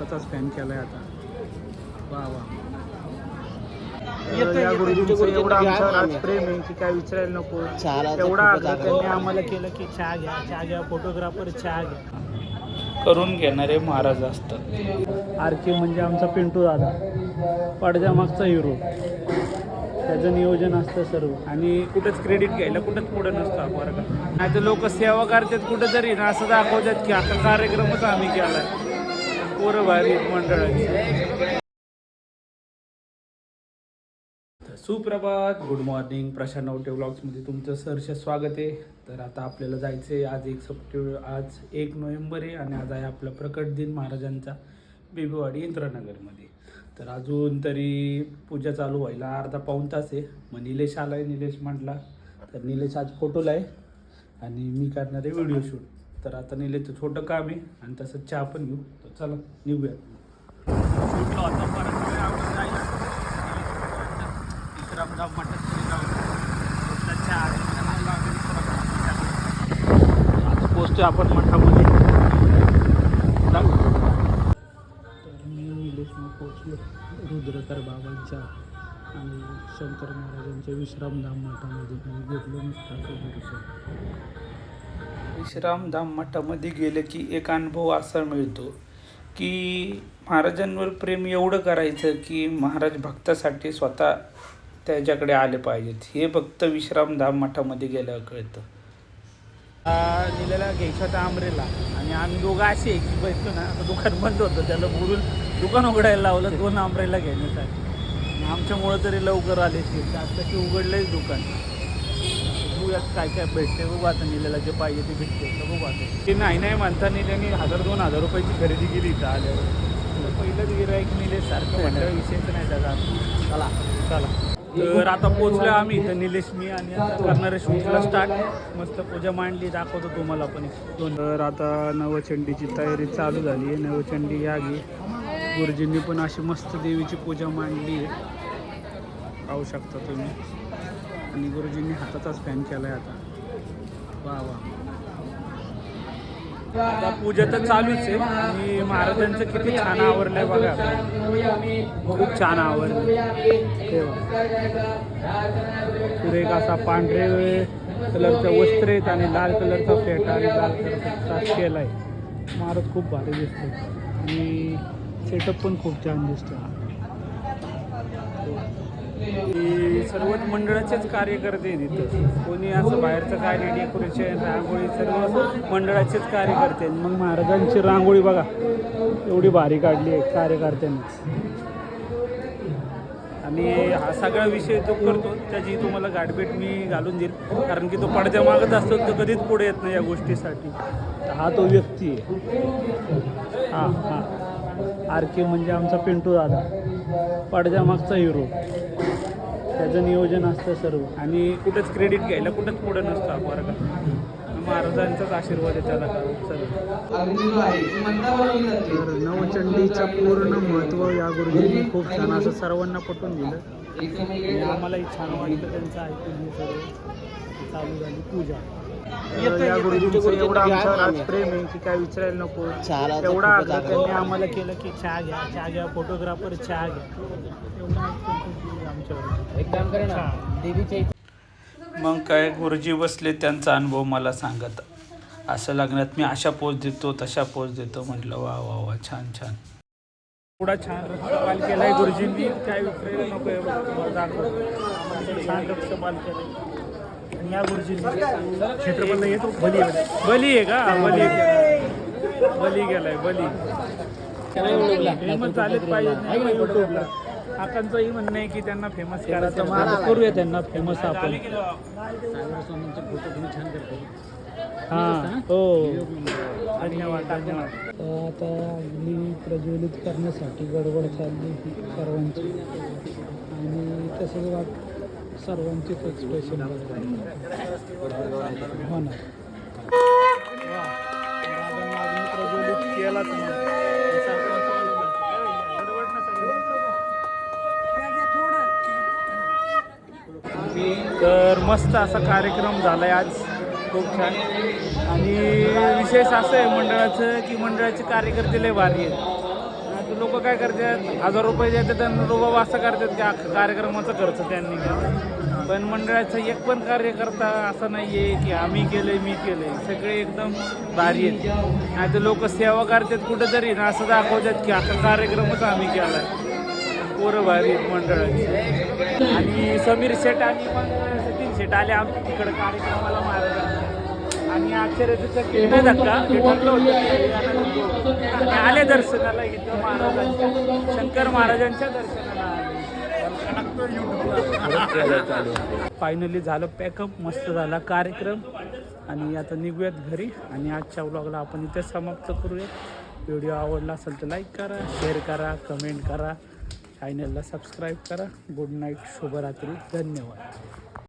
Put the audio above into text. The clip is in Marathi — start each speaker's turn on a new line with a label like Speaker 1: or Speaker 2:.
Speaker 1: हाताचाच फॅन केलाय आता. वा वा. या. गुरुजींचं एवढं आमच्यावर आज. प्रेम आहे की काय विचारायला नको. एवढा आग्रह. त्यांनी आम्हाला केलं की चहा घ्या चहा घ्या फोटोग्राफर चहा घ्या. करून घेणारे महाराज असतात. आर के म्हणजे आमचा पिंटू दादा. पडद्यामागचा हिरो. त्याचं नियोजन असतं सर्व. आणि कुठंच क्रेडिट घ्यायला कुठंच पुढं नसतं आपण का नाही तर लोक सेवा करतात कुठं तरी ना असं दाखवतात की आता कार्यक्रमच आम्ही केला पोरं भारी मंडळाची. सुप्रभात गुड मॉर्निंग प्रशांत नवटे ब्लॉग्समध्ये तुमचं सहर्ष स्वागत आहे. तर आता आपल्याला जायचं आहे आज एक सप्टेंबर आज एक नोव्हेंबर आहे आणि आज आहे आपला प्रकट दिन महाराजांचा बेबीवाडी इंद्रानगरमध्ये. तर अजून तरी पूजा चालू व्हायला अर्धा पाऊण तास आहे. मग निलेश आला आहे निलेश म्हटला तर निलेश आज फोटोला आहे आणि मी करणार आहे व्हिडिओ शूट तर आता निलेशचं छोटं काम आहे आणि तसं चहा पण घेऊ. तर चला निघूया. शूटला होता परत आपण जायला. मटन आज पोचतोय आपण मठामध्ये. तर मी निलेशने पोचलो. रुद्रकर बाबांच्या आणि शंकर महाराजांच्या विश्रामधाम मठामध्ये. आणि घेतलो नुसता विश्रामधाम मठामध्ये गेलं की एक अनुभव असा मिळतो की महाराजांवर प्रेम एवढं करायचं की महाराज भक्तासाठी स्वतः त्याच्याकडे आले पाहिजेत. हे फक्त विश्रामधाम मठामध्ये गेल्यावर कळतं. दिलेला घ्यायचं होता आंबरेला आणि आम्ही दोघं असे की बसतो ना आता दुकान बंद होतं त्याला बोलून दुकान उघडायला लावलं दोन आंबरेला घेण्यासाठी. आमच्यामुळं तरी लवकर आले ते. तशी उघडलंच दुकान. बघूयात काय काय भेटते. बघू आता निलेला जे पाहिजे ते भेटते. तर बघू आता. ते नाही नाही म्हणताना त्यांनी हजार दोन हजार रुपयाची खरेदी केली इथं आल्यावर. पहिलंच गिरायक निलेश सारखं म्हणलं विषयच नाही त्याचा चला चला. तर आता पोचलो आम्ही इथं निलेश मी आणि करणारे शूटला स्टार्ट मस्त पूजा मांडली दाखवतो तुम्हाला पण दोन. तर आता नवचंडीची तयारी चालू झाली आहे. नवचंडी या गे गुरुजींनी पण अशी मस्त देवीची पूजा मांडली आहे. पाहू शकता तुम्ही. आणि गुरुजींनी हाताचाच फॅन केलाय आता. वा वा. आता पूजा तर चालूच आहे. आणि महाराजांचं किती छान आवरलंय बघा. खूप छान आवरलं पुढे एक असा पांढरे कलरचं वस्त्र आहेत आणि लाल कलरचा फेटा आणि लाल कलरचा त्रास केलाय. महाराज खूप भारी दिसतो आणि सेटअप पण खूप छान दिसतो ही सर्वच मंडळाचेच कार्यकर्ते आहेत इथं. कोणी असं बाहेरचं काय नाही डेकोरेशन रांगोळी सर्व मंडळाचेच कार्यकर्ते मग महाराजांची रांगोळी बघा. एवढी भारी काढली आहे कार्यकर्त्यांनी. आणि हा सगळा विषय तो करतो. त्याची तुम्हाला गाठभेट मी घालून देईल. कारण की तो पडद्या मागत असतो तो कधीच पुढे येत नाही या गोष्टीसाठी. हा तो व्यक्ती आहे. हां हां. आर के म्हणजे आमचा पिंटू दादा. पडद्यामागचा हिरो. त्याचं नियोजन असतं सर्व. आणि कुठंच क्रेडिट घ्यायला कुठंच पुढं नसतं आपण का महाराजांचाच आशीर्वाद आहे त्याला सर्व तर नवचंडीचं पूर्ण महत्त्व या गुरुजींनी खूप छान असं सर्वांना पटवून दिलं. आणि आम्हालाही छान वाटलं त्यांचं ऐकून हे सर्व. चालू झाली पूजा. या
Speaker 2: येतो.
Speaker 1: गुरुजींचं
Speaker 2: गुरुजींना
Speaker 1: एवढं
Speaker 2: घ्या
Speaker 1: आमच्यावर आज
Speaker 2: आम्ही.
Speaker 1: प्रेम आहे की काय विचारायला नको एवढा आग्रह. त्यांनी आम्हाला केलं की चहा घ्या चहा घ्या फोटोग्राफर चहा घ्या एवढं ऐकून आमच्यावर
Speaker 2: एक काम करे ना देवीच्या
Speaker 1: मग काय गुरुजी बसले त्यांचा अनुभव मला सांगत असं लग्नात मी अशा पोच देतो तशा पोच देतो म्हटलं वा वा वा छान छान एवढा छान रक्षपाल केलाय गुरुजींनी काय विचारायला नको. छान रक्षपाल केलाय आणि या गुरुजींनी. क्षेत्रपतीला येतो बली आहे. बली आहे का? बली बली गेलाय बली. फेमस झालेच पाहिजे नाही युट्यूबला काकांचंही म्हणणं आहे की त्यांना फेमस करायचं मग करूया त्यांना फेमस आपण. हां हो. धन्यवाद धन्यवाद. आता प्रज्वलित करण्यासाठी गडबड चालली सर्वांची. आणि तसंच वाट सर्वांचीच एक्सप्रेशन हो ना. केलाच तर मस्त असा कार्यक्रम झालाय आज. खूप छान. आणि विशेष असं आहे मंडळाचं की मंडळाचे कार्यकर्ते लय भारी आहेत. लोक काय करतात? हजार रुपये देतात त्यांना रुबाब असं करतात. की कार्यक्रमाचा खर्च त्यांनी केला पण मंडळाचं एक पण कार्यकर्ता असं नाही आहे की आम्ही केलंय मी केलंय. सगळे एकदम भारी आहेत. आणि तर लोक सेवा करतात कुठेतरी. ना असं दाखवतात की आता कार्यक्रमच आम्ही केलाय. पोरं भारी आहेत मंडळाची. आणि समीर शेट आणि मग सतीन शेट आले आमच्या तिकडं कार्यक्रमाला महाराजांच्या आणि आश्चर्य चकित धक्का हे ठरलं होतं. आले दर्शनाला इथं महाराजांच्या शंकर महाराजांच्या दर्शनाला फायनली झालं पॅकअप मस्त झाला कार्यक्रम. आणि आता निघूयात घरी. आणि आजच्या व्लॉगला आपण इथे समाप्त करूया व्हिडिओ आवडला असेल तर लाईक करा शेअर करा कमेंट करा. चॅनलला सबस्क्राईब करा. गुड नाईट शुभरात्री. धन्यवाद.